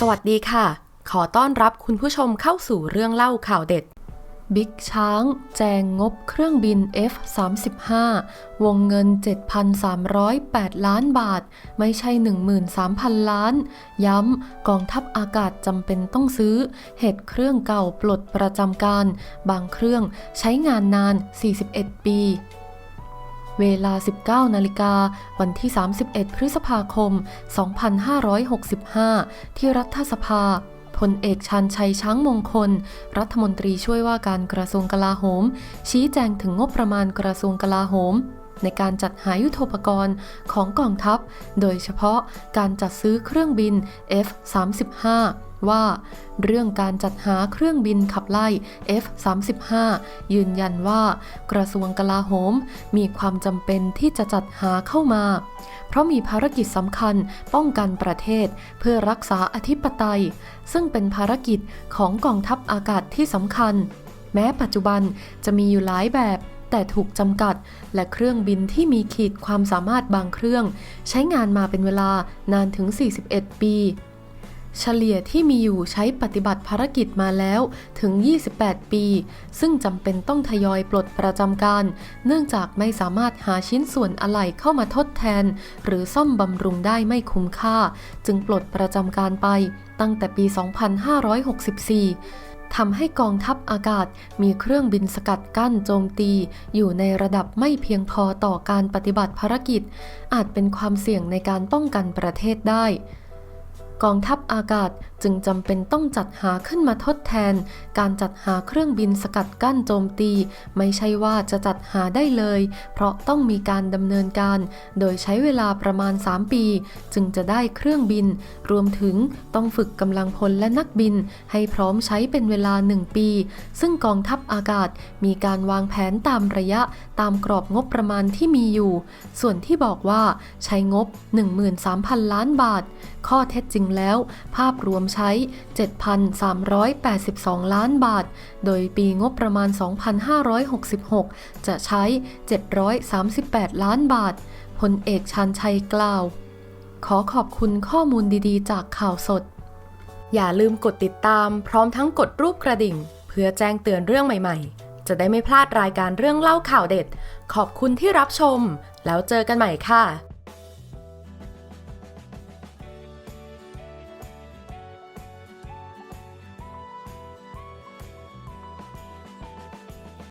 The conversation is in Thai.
สวัสดีค่ะ ขอต้อนรับคุณผู้ชมเข้าสู่เรื่องเล่าข่าวเด็ด บิ๊กช้าง แจงงบเครื่องบิน F-35 วงเงิน 7,308 ล้านบาท ไม่ใช่ 13,000 ล้าน ย้ำ กองทัพอากาศจำเป็นต้องซื้อ เหตุเครื่องเก่าปลดประจำการ บางเครื่องใช้งานนาน 41 ปี เวลา 19 นาฬิกา วันที่ 31 พฤษภาคม 2565 ที่รัฐสภาพลเอกชันชัยช้างมงคล รัฐมนตรีช่วยว่าการกระทรวงกลาโหม ชี้แจงถึงงบประมาณกระทรวงกลาโหม ในการจัดหายุทโธปกรณ์ของกองทัพ โดยเฉพาะการจัดซื้อเครื่องบิน F-35 ว่าเรื่องการจัดหาเครื่องบินขับไล่ F-35 ยืนยันว่า กระทรวงกลาโหมมีความจำเป็นที่จะจัดหาเข้ามา เพราะมีภารกิจสำคัญป้องกันประเทศเพื่อรักษาอธิปไตย ซึ่งเป็นภารกิจของกองทัพอากาศที่สำคัญ แม้ปัจจุบันจะมีอยู่หลายแบบ แต่ถูกจำกัด และเครื่องบินที่มีขีดความสามารถบางเครื่อง ใช้งานมาเป็นเวลานานถึง 41 ปี เฉลี่ยที่มีอยู่ใช้ปฏิบัติภารกิจมาแล้วถึง 28 ปี ซึ่งจำเป็นต้องทยอยปลดประจำการ เนื่องจากไม่สามารถหาชิ้นส่วนอะไหล่เข้ามาทดแทน หรือซ่อมบำรุงได้ไม่คุ้มค่า จึงปลดประจำการไปตั้งแต่ปี 2564 ทำให้กองทัพอากาศมีเครื่องบินสกัดกั้นโจมตี อยู่ในระดับไม่เพียงพอต่อการปฏิบัติภารกิจ อาจเป็นความเสี่ยงในการป้องกันประเทศได้ กองทัพอากาศจึงจำเป็นต้องจัดหาขึ้นมาทดแทน การจัดหาเครื่องบินสกัดกั้นโจมตี ไม่ใช่ว่าจะจัดหาได้เลย เพราะต้องมีการดำเนินการ โดยใช้เวลาประมาณ 3 ปี จึงจะได้เครื่องบิน รวมถึงต้องฝึกกำลังพลและนักบิน ให้พร้อมใช้เป็นเวลา 1 ปี ซึ่งกองทัพอากาศมีการวางแผนตามระยะตามกรอบงบประมาณที่มีอยู่ ส่วนที่บอกว่าใช้งบ 13,000 ล้านบาท ข้อเท็จจริงแล้ว ภาพรวมใช้ 7,382 ล้านบาท โดยปีงบประมาณ 2,566 จะใช้ 738 ล้านบาทพลเอกชันชัยกล่าว ขอขอบคุณข้อมูลดีๆ จากข่าวสด อย่าลืมกดติดตามพร้อมทั้งกดรูปกระดิ่ง เพื่อแจ้งเตือนเรื่องใหม่ๆ จะได้ไม่พลาดรายการเรื่องเล่าข่าวเด็ด ขอบคุณที่รับชม แล้วเจอกันใหม่ค่ะ